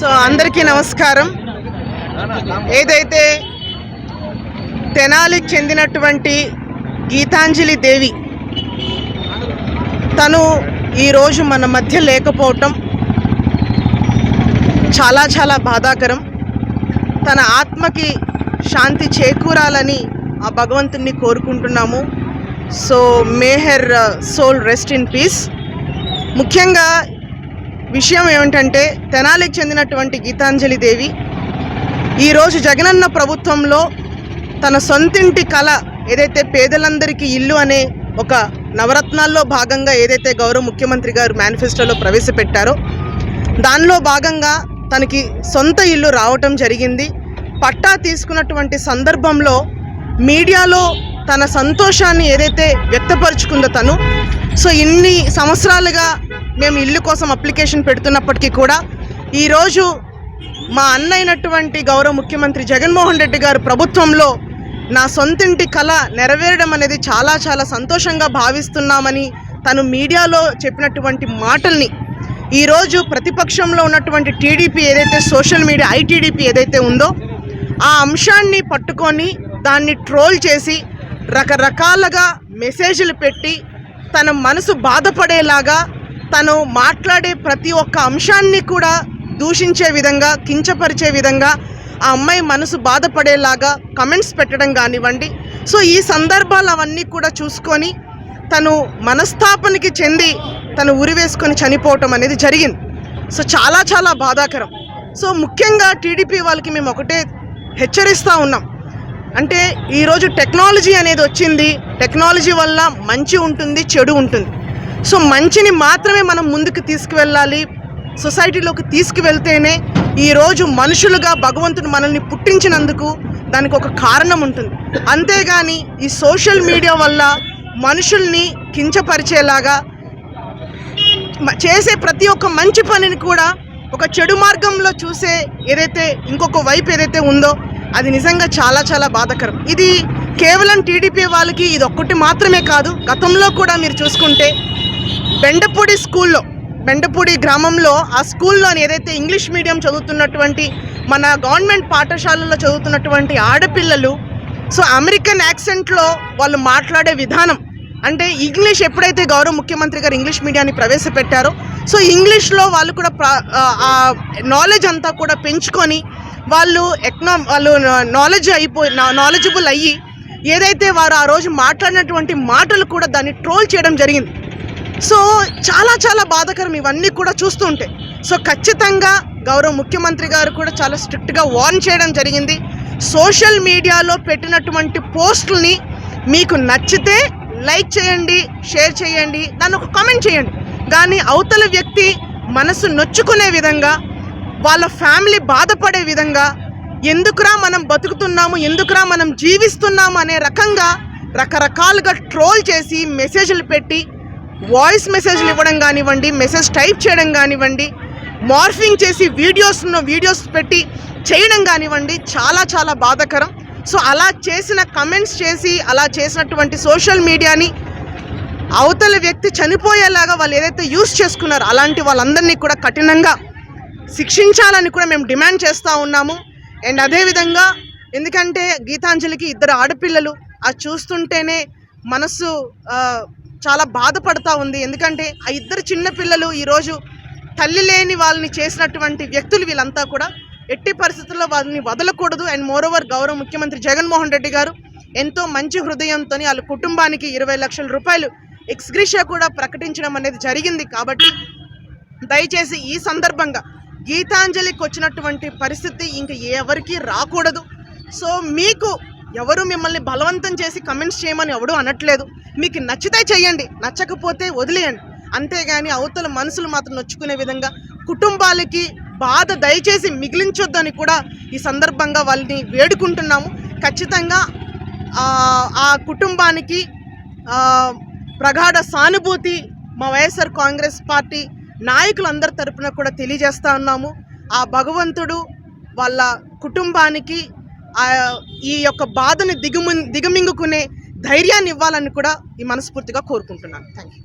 So నమస్కారం. ఏదైతే తెనాలి చెందినటువంటి గీతాంజలి దేవి తను ఈరోజు మన మధ్య లేకపోవటం చాలా చాలా బాధాకరం. తన ఆత్మకి శాంతి చేకూరాలని ఆ భగవంతుణ్ణి కోరుకుంటున్నాము. So may her soul rest in peace. ముఖ్యంగా విషయం ఏమిటంటే తెనాలికి చెందినటువంటి గీతాంజలి దేవి ఈరోజు జగనన్న ప్రభుత్వంలో తన సొంతింటి కళ ఏదైతే పేదలందరికీ ఇల్లు అనే ఒక నవరత్నాల్లో భాగంగా ఏదైతే గౌరవ ముఖ్యమంత్రి గారు మేనిఫెస్టోలో ప్రవేశపెట్టారో దానిలో భాగంగా తనకి సొంత ఇల్లు రావటం జరిగింది. పట్టా తీసుకున్నటువంటి సందర్భంలో మీడియాలో తన సంతోషాన్ని ఏదైతే వ్యక్తపరుచుకుందో తను. సో ఇన్ని సంవత్సరాలుగా మేము ఇల్లు కోసం అప్లికేషన్ పెడుతున్నప్పటికీ కూడా ఈరోజు మా అన్న అయినటువంటి గౌరవ ముఖ్యమంత్రి జగన్మోహన్ రెడ్డి గారు ప్రభుత్వంలో నా సొంతింటి కళ నెరవేరడం అనేది చాలా చాలా సంతోషంగా భావిస్తున్నామని తను మీడియాలో చెప్పినటువంటి మాటల్ని ఈరోజు ప్రతిపక్షంలో ఉన్నటువంటి టీడీపీ ఏదైతే సోషల్ మీడియా ఐటీడీపీ ఏదైతే ఉందో ఆ అంశాన్ని పట్టుకొని దాన్ని ట్రోల్ చేసి రకరకాలుగా మెసేజ్లు పెట్టి తన మనసు బాధపడేలాగా తను మాట్లాడే ప్రతి ఒక్క అంశాన్ని కూడా దూషించే విధంగా కించపరిచే విధంగా ఆ అమ్మాయి మనసు బాధపడేలాగా కమెంట్స్ పెట్టడం కానివ్వండి. సో ఈ సందర్భాలు అవన్నీ కూడా చూసుకొని తను మనస్తాపనకి చెంది తను ఉరివేసుకొని చనిపోవటం అనేది జరిగింది. సో చాలా చాలా బాధాకరం. సో ముఖ్యంగా టీడీపీ వాళ్ళకి మేము ఒకటే హెచ్చరిస్తూ ఉన్నాం. అంటే ఈరోజు టెక్నాలజీ అనేది వచ్చింది. టెక్నాలజీ వల్ల మంచి ఉంటుంది చెడు ఉంటుంది. సో మంచిని మాత్రమే మనం ముందుకు తీసుకువెళ్ళాలి. సొసైటీలోకి తీసుకువెళ్తేనే ఈరోజు మనుషులుగా భగవంతుడు మనల్ని పుట్టించినందుకు దానికి ఒక కారణం ఉంటుంది. అంతేగాని ఈ సోషల్ మీడియా వల్ల మనుషుల్ని కించపరిచేలాగా చేసే ప్రతి ఒక్క మంచి పనిని కూడా ఒక చెడు మార్గంలో చూసే ఏదైతే ఇంకొక వైపు ఏదైతే ఉందో అది నిజంగా చాలా చాలా బాధకరం. ఇది కేవలం టీడీపీ వాళ్ళకి ఇది ఒక్కటి మాత్రమే కాదు గతంలో కూడా మీరు చూసుకుంటే బెండపూడి స్కూల్లో బెండపూడి గ్రామంలో ఆ స్కూల్లో ఏదైతే ఇంగ్లీష్ మీడియం చదువుతున్నటువంటి మన గవర్నమెంట్ పాఠశాలల్లో చదువుతున్నటువంటి ఆడపిల్లలు సో అమెరికన్ యాక్సెంట్లో వాళ్ళు మాట్లాడే విధానం అంటే ఇంగ్లీష్ ఎప్పుడైతే గౌరవ ముఖ్యమంత్రి గారు ఇంగ్లీష్ మీడియాన్ని ప్రవేశపెట్టారో సో ఇంగ్లీష్లో వాళ్ళు కూడా ఆ నాలెడ్జ్ అంతా కూడా పెంచుకొని వాళ్ళు ఎకనా వాళ్ళు నాలెడ్జ్ అయిపోయి నాలెడ్జబుల్ అయ్యి ఏదైతే వారు ఆ రోజు మాట్లాడినటువంటి మాటలు కూడా దాన్ని ట్రోల్ చేయడం జరిగింది. సో చాలా చాలా బాధాకరం ఇవన్నీ కూడా చూస్తుంటే సో ఖచ్చితంగా గౌరవ ముఖ్యమంత్రి గారు కూడా చాలా స్ట్రిక్ట్గా వార్న్ చేయడం జరిగింది. సోషల్ మీడియాలో పెట్టినటువంటి పోస్టుల్ని మీకు నచ్చితే లైక్ చేయండి షేర్ చేయండి దాన్ని ఒక కామెంట్ చేయండి. కానీ అవతల వ్యక్తి మనసు నొచ్చుకునే విధంగా వాళ్ళ ఫ్యామిలీ బాధపడే విధంగా ఎందుకురా మనం బతుకుతున్నాము ఎందుకురా మనం జీవిస్తున్నాము అనే రకంగా రకరకాలుగా ట్రోల్ చేసి మెసేజ్లు పెట్టి వాయిస్ మెసేజ్లు ఇవ్వడం కానివ్వండి మెసేజ్ టైప్ చేయడం కానివ్వండి మార్ఫింగ్ చేసి వీడియోస్ వీడియోస్ పెట్టి చేయడం కానివ్వండి చాలా చాలా బాధాకరం. సో అలా చేసిన కమెంట్స్ చేసి అలా చేసినటువంటి సోషల్ మీడియాని అవతల వ్యక్తి చనిపోయేలాగా వాళ్ళు ఏదైతే యూస్ చేసుకున్నారో అలాంటి వాళ్ళందరినీ కూడా కఠినంగా శిక్షించాలని కూడా మేము డిమాండ్ చేస్తూ ఉన్నాము. అండ్ అదేవిధంగా ఎందుకంటే గీతాంజలికి ఇద్దరు ఆడపిల్లలు అది చూస్తుంటేనే మనసు చాలా బాధపడతా ఉంది. ఎందుకంటే ఆ ఇద్దరు చిన్నపిల్లలు ఈరోజు తల్లి లేని వాళ్ళని చేసినటువంటి వ్యక్తులు వీళ్ళంతా కూడా ఎట్టి పరిస్థితుల్లో వాళ్ళని వదలకూడదు. అండ్ మోరోవర్ గౌరవ ముఖ్యమంత్రి జగన్మోహన్ రెడ్డి గారు ఎంతో మంచి హృదయంతో వాళ్ళ కుటుంబానికి ఇరవై లక్షల రూపాయలు ఎక్స్గ్రిషియా కూడా ప్రకటించడం అనేది జరిగింది కాబట్టి దయచేసి ఈ సందర్భంగా గీతాంజలికి వచ్చినటువంటి పరిస్థితి ఇంక ఎవరికి రాకూడదు. సో మీకు ఎవరు మిమ్మల్ని బలవంతం చేసి కమెంట్స్ చేయమని ఎవడూ అనట్లేదు. మీకు నచ్చితే చేయండి నచ్చకపోతే వదిలేయండి. అంతేగాని అవతల మనసులు మాత్రం నొచ్చుకునే విధంగా కుటుంబాలకి బాధ దయచేసి మిగిలించొద్దని కూడా ఈ సందర్భంగా వాళ్ళని వేడుకుంటున్నాము. ఖచ్చితంగా ఆ, కుటుంబానికి ప్రగాఢ సానుభూతి మా వైఎస్ఆర్ కాంగ్రెస్ పార్టీ నాయకులందరి తరపున కూడా తెలియజేస్తా ఉన్నాము. ఆ భగవంతుడు వాళ్ళ కుటుంబానికి ఈ యొక్క బాధని దిగుము దిగమింగుకునే ధైర్యాన్ని ఇవ్వాలని కూడా ఈ మనస్ఫూర్తిగా కోరుకుంటున్నాను. Thank you